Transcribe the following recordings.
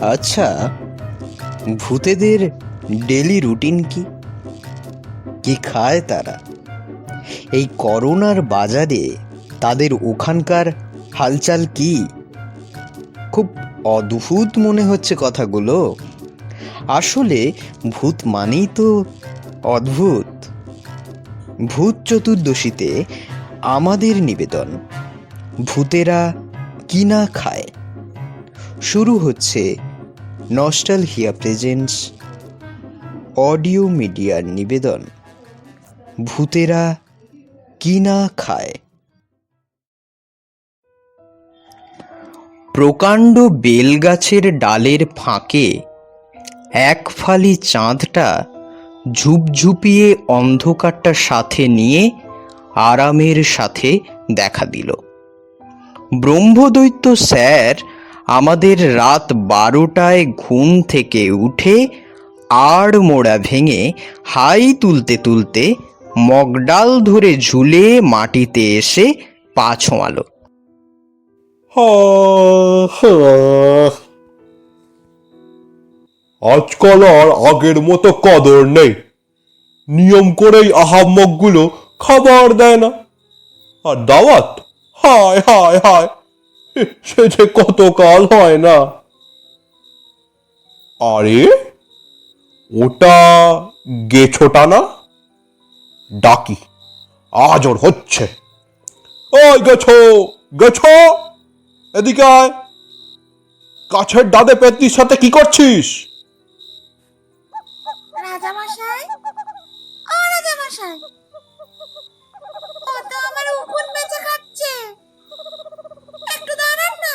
আচ্ছা ভূতেদের daily routine কি? কি খায় তারা? এই করোনার বাজারে তাদের ওখানকার হালচাল কি? খুব অদ্ভুত মনে হচ্ছে কথাগুলো। আসলে ভূত মানেই তো অদ্ভুত। ভূত চতুর্দশীতে আমাদের নিবেদন, ভূতেরা কিনা খায়? শুরু হচ্ছে নস্টাল হিয়া প্রেজেন্টস অডিও মিডিয়ার নিবেদন, ভূতেরা কিনা খায়? প্রকাণ্ড বেলগাছের ডালের ফাঁকে এক ফালি চাঁদটা ঝুপঝুপিয়ে অন্ধকারটা সাথে নিয়ে আরামের সাথে দেখা দিল। ব্রহ্মদৈত্য স্যার আমাদের রাত বারোটায় ঘুম থেকে উঠে আড় মোড়া ভেঙে হাই তুলতে তুলতে মগডাল ধরে ঝুলে মাটিতে এসে পা ছোঁয়ালো। আজকাল আর আগের মতো কদর নেই। নিয়ম করেই আহাম্মকগুলো খাবার দেয় না। আর দাওয়াত? হায় হায় হায়, সে যে কত কাল হয় না। আরে, ওটা গেছোটা না? ডাকি আজ ওর হচ্ছে। ওই গেছো গেছো, এদিকে আয়। গাছের পেতনির সাথে কি করছিস? রাজামশাই ও তো আমার উকুন বেঁচে খাচ্ছে। একটু দাঁড়ান না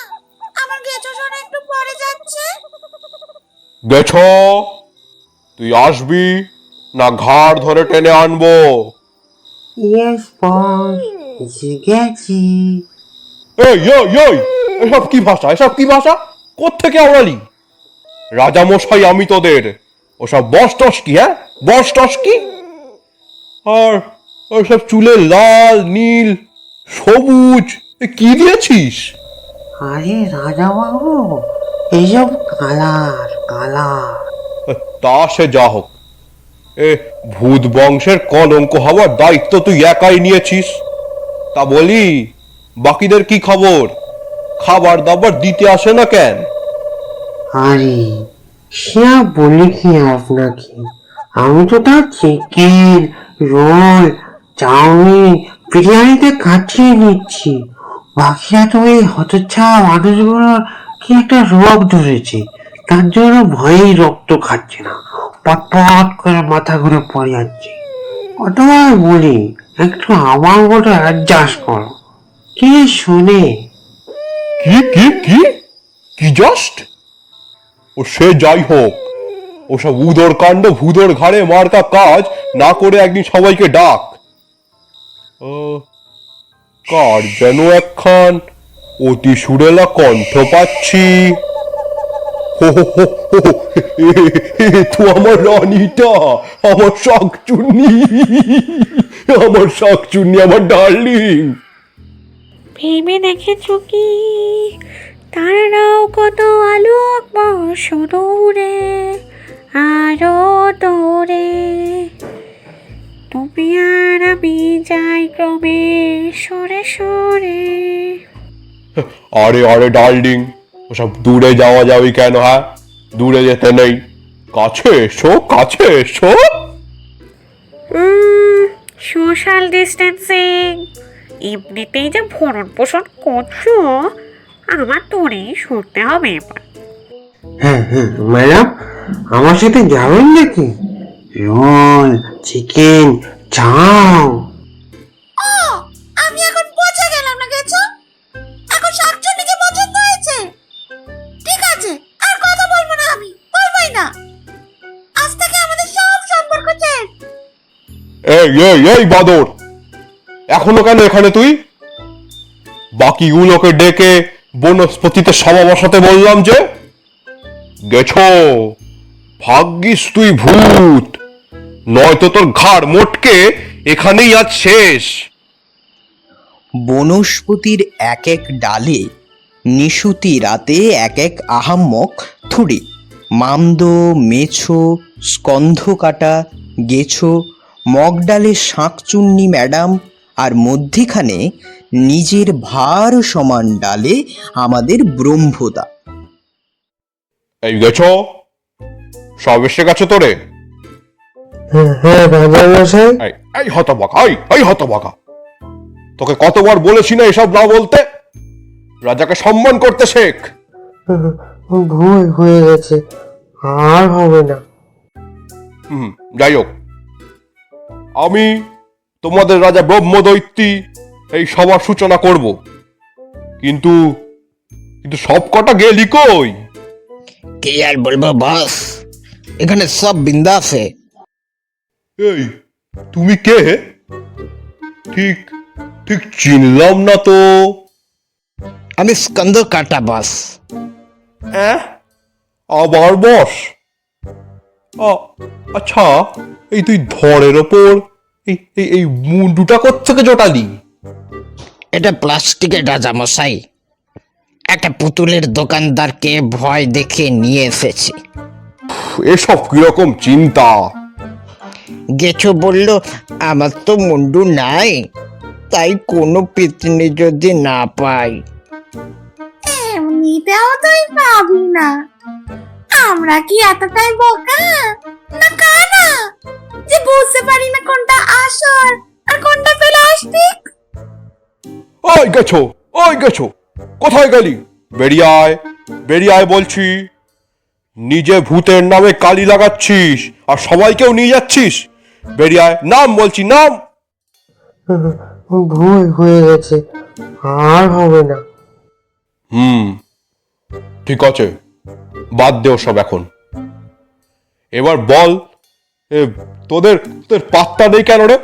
আমার গেছো শোনা একটু পরে যাচ্ছে। গেছ? তুই আসবি না ঘাড় ধরে টেনে আনব? ইয়েস বস এসে গেছি। এই এই এই এসব কি ভাষা? এসব কি ভাষা? কোত্থেকে আওড়ালি রাজামশাই আমি তোদের। ওসব বস টস কি হ্যাঁ? বস টস কি? আর ওসব চুলে লাল নীল সবুজ এ কি দিয়েছিস? আরে রাজা বাবু এইসব কালার কালার। তা সে যা হোক। এ ভূত বংশের কলঙ্ক হওয়ার দায়িত্ব তুই একাই নিয়েছিস। তা বলি বাকিদের কি খবর? খাবার দাবার দিতে আসে না কেন? আরে সে বলি কি আপনাকে। আমি তো তার চিকেন রোল, চাউমিন, বিরিয়ানিতে কাটিয়ে নিচ্ছি। বাকিরা তো ওই হতচ্ছাড়া মানুষগুলোর কি একটা রোগ ধরেছে? তার জন্য ভয়েই রক্ত খাচ্ছে না। পটপট করে মাথা ঘুরে পড়ে যাচ্ছে। কতবার বলি, একটু আমার মতো অ্যাডজাস্ট করো। কে শুনে? কি কি কি? কি জাস্ট ও সে যাই হোক। ওসব উদর কাণ্ড ভুদর ঘাড়ে মার্কা কাজ না করে একদিন সবাইকে ডাক। ও, কার যেন একখান অতি সুরেলা কণ্ঠ পাচ্ছি। তো আমার রানীটা আমার শাক চুন্নি আমার শাক চুন্নি আমার ডার্লিং। ভেবে দেখেছ কি? তারাও কত আলোক বর্ষ দূরে আরও দূরে। তুমি আর আমি যাই ক্রমে সরে সরে। আরে আরে ডার্লিং ওসব দূরে যাওয়া যাবে কেন হ্যাঁ? দূরে যেতে নেই। কাছে এসো কাছে এসো। Social distancing. এমনিতেই যে ভরণ পোষণ করছ আমার তোরেই শুনতে হবে এবার। হ্যাঁ হ্যাঁ ম্যাডাম আমার সাথে যাবেন নাকি? রোল চিকেন চাও। ও আমি এখন পৌঁছে গেলাম না গেছো? এখন শাকচুন্নিকে পছন্দ হয়েছে। ঠিক আছে আর কথা বলব না আমি বলবোই না। আজ থেকে আমাদের সব সম্পর্ক শেষ এই এই এই বাদর! এখনও কেন এখানে তুই? বাকিগুলোকে ডেকে বনস্পতিতে সভা বসাতে বললাম যে গেছো? ভাগ্যিস তুই ভূত। নয়তো তোর ঘাড় মোটকে এখানেই আজ শেষ। বনস্পতির এক এক ডালে, নিশুতি রাতে এক এক আহাম্মক থুড়ি। মামদ, মেছো স্কন্ধকাটা গেছো, মগডালে শাঁকচুন্নি ম্যাডাম আর মধ্যিখানে নিজের ভার সমান ডালে আমাদের ব্রহ্মদা। এই গেছো? সব এসে গেছে তোরে। হ্যাঁ হ্যাঁ মশাই। এই এই হতবাকা এই এই হতবাকা। তোকে কতবার বলেছি না এসব না বলতে? রাজাকে সম্মান করতে শেখ। ভুল হয়ে গেছে আর হবে না। হুম যাই হোক। আমি তোমাদের রাজা ব্রহ্মদৈত্যী এই সবার সূচনা করব। কিন্তু কিন্তু সব কটা গেলি কই? কে আর বলব বস? এখানে সব বিন্দাসে এই তুমি কে ঠিক ঠিক চিনলাম না তো। আমি স্কন্দ কাটা বস? আবার বস? আচ্ছা এই তুই ধরের ওপর এই এই মুন্ডুটা কোত্থেকে জোটালি? এটা প্লাস্টিকের রাজামশাই। একটা পুতুলের দোকানদারকে ভয় দেখে নিয়ে এসেছি। এসব কীরকম চিন্তা? গেছো বলল আমার তো মুন্ডু নাই তাই কোনো পিতনি যদি না পাই। এমনিতেও তুই পাবি না। আমরা কি এতটাই বোকা? না কানা? যে বুঝতে পারি না কোনটা আসল আর কোনটা প্লাস্টিক ওই গেছো ওই গেছো কোথায় গেলি? বেরিয়ে আয় বেরিয়ে আয় বলছি। নিজে ভূতের নামে কালি লাগাচ্ছিস আর সবাইকেও নিয়ে যাচ্ছিস। বেরিয়ে আয় নাম বলছি নাম। ভুল হয়ে গেছে আর হবে না। হুম ঠিক আছে বাদ দেও সব এখন। এবার বল এ, তোদের তোদের পাত্তা নেই কেন রে?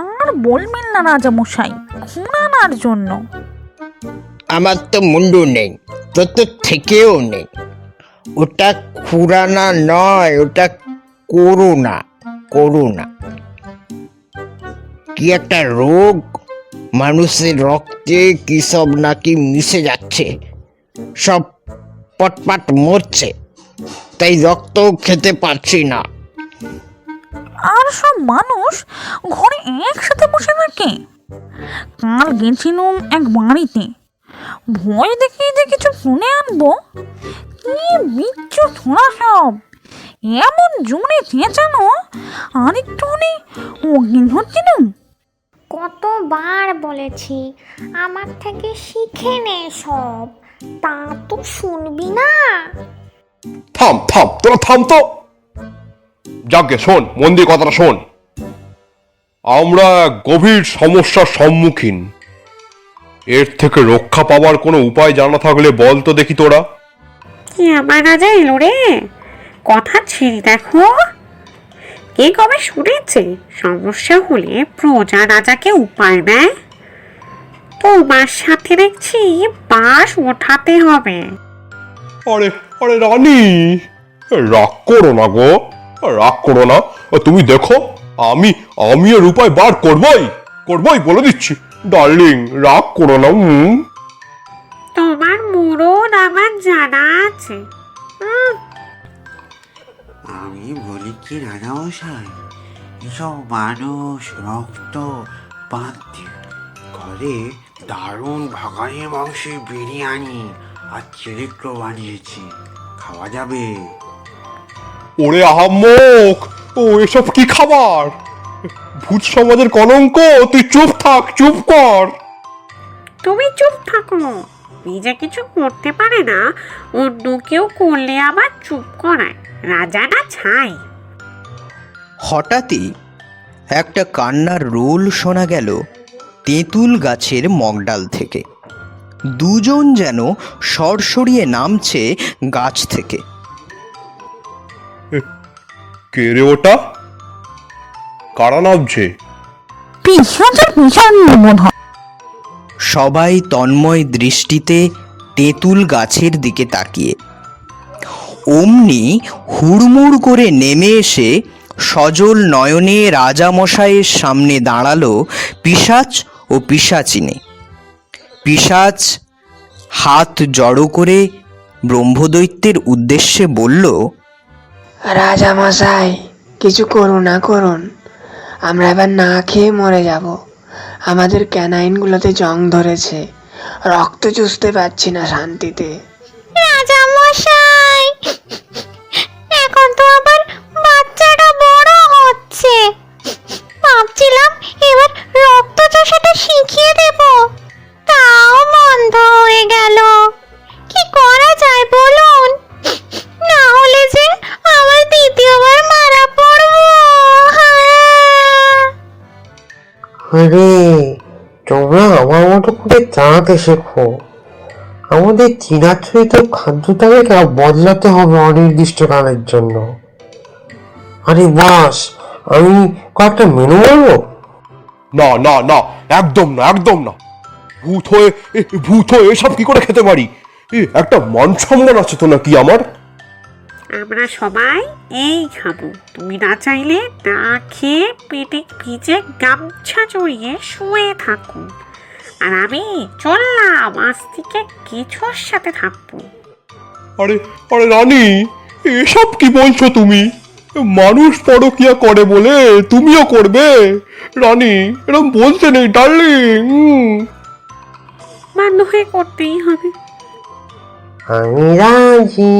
আর বলবেন না রাজা মশাই খুঁড়ানোর জন্য। আমার তো মুন্ডু নেই, তোর তো থেকেও নেই। ওটা খুরানা নয়, ওটা করুণা করুণা। কি একটা রোগ, মানুষের রক্তে কি সব নাকি মিশে যাচ্ছে, সব পটপাট মরছে, তাই রক্ত খেতে পারছি না। আর সব মানুষ ঘরে একসাথে বসে থাকে। কাল গেছিলাম এক বাড়িতে। ভয় দেখিয়ে যে কিছু শুনে আনব? কি বিচ্ছু ছোড়া সব। এমন জোরে চেঁচানো? আর একটুখানি অজ্ঞান হচ্ছিলাম কতবার বলেছি আমার থেকে শিখে নে সব। তা তো শুনবি না। থাম থাম তোরা থাম তো। যাকে শোন মন দিয়ে কথাটা শোন। আমরা গভীর সমস্যার সম্মুখীন। এর থেকে রক্ষা পাওয়ার কোনো উপায় জানা থাকলে বল তো দেখি তোরা। কি আমার রাজা এলো রে? কথা ছেড়ে দেখো। কে কবে শুনেছে? সমস্যা হলে প্রজা রাজাকে উপায় দেয়। তোমার সাথে দেখছি বাস ওঠাতে হবে। আরে আরে রানী রাগ করো না গো রাগ করো না। তুমি দেখো আমি আমি এর উপায় বার করবই করবই বলে দিচ্ছি। ডার্লিং রাগ করো না হুম তোমার মুরন আমার জানা আছে। উম, আমি বলি কি রাজামশাই এসব মানুষ রক্ত পান্তি ঘরে দারুণ ভাগাড়ি মাংসের বিরিয়ানি আর চিলিক্র বানিয়েছি। খাওয়া যাবে। ওরে আহাম্মক ও এসব কি খাবার? ভূত সমাজের কলঙ্ক তুই চুপ থাক চুপ কর। তুমি চুপ থাকো। নিজে কিছু করতে পারে না অন্য কেউ করলে আবার চুপ করায়। রাজা না ছাই। হঠাৎই একটা কান্নার রোল শোনা গেল তেঁতুল গাছের মগডাল থেকে। দুজন যেন সরসরিয়ে নামছে গাছ থেকে। কে রে ওটা? কারা নামছে হয় সবাই তন্ময় দৃষ্টিতে তেঁতুল গাছের দিকে তাকিয়ে। অমনি হুড়মুড় করে নেমে এসে সজল নয়নে রাজামশাইয়ের সামনে দাঁড়াল পিসাচ ও পিসাচিনী পিসাচ হাত জড়ো করে ব্রহ্মদৈত্যের উদ্দেশ্যে বলল রাজামশাই কিছু করুন না করুন। আমরা এবার না খেয়ে মরে যাব। আমাদের ক্যানাইনগুলোতে জং ধরেছে। রক্ত চুষতে পারছি না শান্তিতে। এখন তো আবার বাচ্চাটা বড় হচ্ছে। আরে তোমরা আমার মতো করে চাঁদতে শেখো। আমাদের চিরাচরিত খাদ্য তালিকা বদলাতে হবে অনির্দিষ্টকালের জন্য। আরে বাস, আমি কয়েকটা মেনু বলব না না না, একদম না একদম না। ভূত হয়ে ভূত হয়ে এসব কি করে খেতে পারি? একটা মান সম্মান আছে তো নাকি আমার? আমরা সবাই এই খাব। তুমি না চাইলে না খেয়ে পেটে ভিজে গামছা জড়িয়ে শুয়ে থাকো। আর আমি চললাম আজ থেকে কিছুর সাথে থাকব। আরে আরে রানী এসব কি বলছো তুমি? মানুষ পরকিয়া করে বলে তুমিও করবে? রানী এরকম বলতে নেই ডার্লিং বাধ্য হয়ে করতেই হবে। আমি রাজি।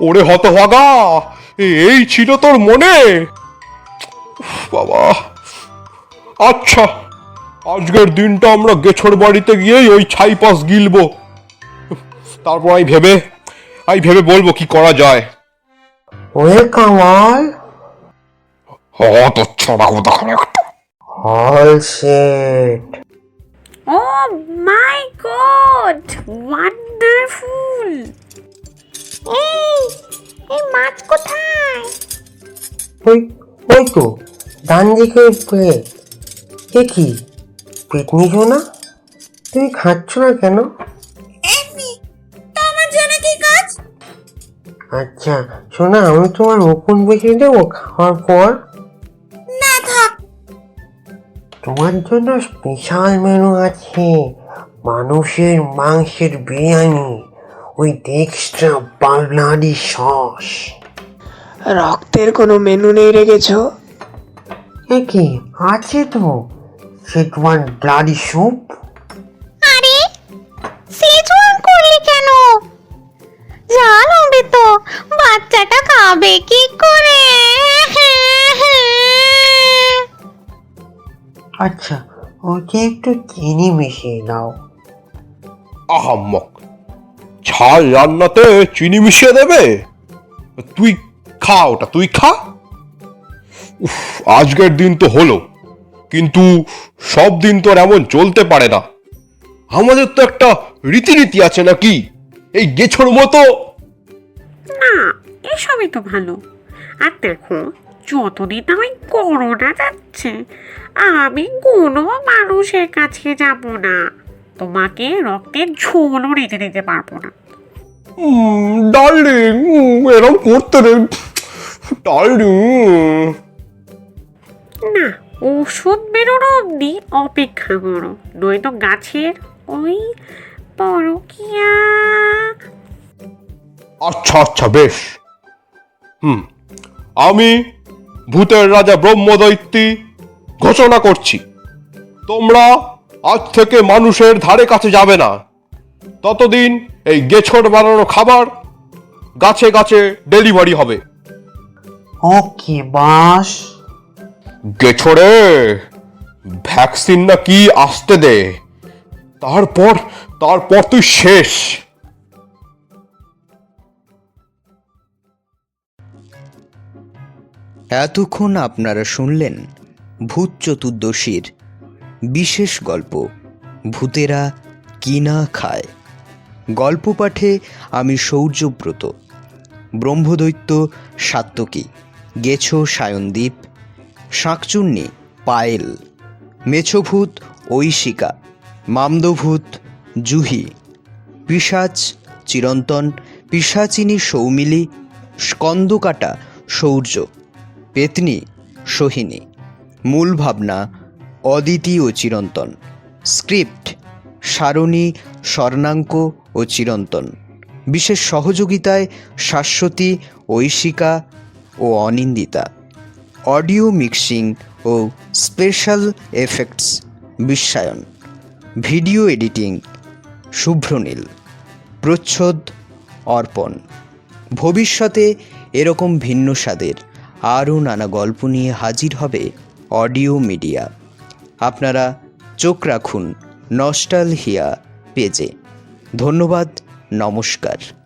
ওরে হতভাগা এ- এই ছিল তোর মনে? বাবা। আচ্ছা আজকের দিনটা আমরা গেছর বাড়িতে গিয়েই ওই ছাই পাশ গিলবো। তারপর আমি ভেবে আমি ভেবে বলব কি করা যায়। কামাল। অত ছড়া কথা হল set. Oh my god wonderful এই এই মাছ কোথায়? ওই ওই তো ডান দিকে প্লেট এ কি? পেটনি না? তুমি খাচ্ছ না কেন? আচ্ছা শোনা আমি তোমার ওপেন বেশি দেবো খাওয়ার পর? না থাক। তোমার জন্য স্পেশাল মেনু আছে মানুষের মাংসের বিরিয়ানি। ওই এক্সট্রা বাংলাদি সস রক্তের কোনো মেনু নেই রেখেছো এ কি আছে তো সেটওয়ান ব্লাডি স্যুপ আরে সেজওয়ান করলি কেন? জান হবে তো বাচ্চাটা খাবে কি করে? আচ্ছা ওকে একটু চিনি মিশিয়ে দাও আহাম্মক। ঝাল রান্নাতে, চিনি মিশিয়ে দেবে? তুই খা ওটা, তুই খা। উফ, আজকের দিন তো হলো, কিন্তু সব দিন তো এমন চলতে পারে না। আমাদের তো একটা রীতিনীতি আছে নাকি? এই গেছোর মতো। না, এসবই তো ভালো। আর দেখো, যতদিন ওই করোনা যাচ্ছে, আমি কোনো মানুষের কাছে যাব না। তোমাকে রক্তের ঝোলও রেখে দিতে পারব না। ডার্লিং এরকম করতে রে ডার্লিং। না। ওষুধ বেরোনো অবধি অপেক্ষা করো। নয়তো গাছের ওই পরকিয়া। আচ্ছা আচ্ছা বেশ। হুম আমি ভূতের রাজা ব্রহ্মদৈত্যী ঘোষণা করছি। তোমরা আজ থেকে মানুষের ধারে কাছে যাবে না। ততদিন এই গেছর বানানো খাবার গাছে গাছে ডেলিভারি হবে। ওকে বাস। গেছরে ভ্যাকসিন না কি আসতে দে। তারপর তারপর তুই শেষ। এতক্ষণ আপনারা শুনলেন ভূত চতুর্দশীর বিশেষ গল্প ভূতেরা কিনা খায়। গল্প পাঠে আমি সৌর্যব্রত। ব্রহ্মদৈত্য সাত্তকী, গেছো সায়নদ্বীপ শাঁকচুন্নি পায়েল, মেছভূত ঐশিকা, মামদভূত জুহি পিসাচ চিরন্তন পিসাচিনী সৌমিলি, স্কন্দকাটা সৌর্য, পেতনি সোহিনী মূল ভাবনা অদিতি ও চিরন্তন, স্ক্রিপ্ট সারণী স্বর্ণাঙ্ক ও চিরন্তন। বিশেষ সহযোগিতায় শাশ্বতী, ঐশিকা ও অনিন্দিতা। অডিও মিক্সিং ও special effects Bishwayan. Video editing Shubhronil. প্রচ্ছদ অর্পণ। ভবিষ্যতে এরকম ভিন্ন স্বাদের আরও নানা গল্প নিয়ে হাজির হবে অডিও মিডিয়া। আপনারা চোখ রাখুন নস্টাল হিয়া পেজে। ধন্যবাদ নমস্কার।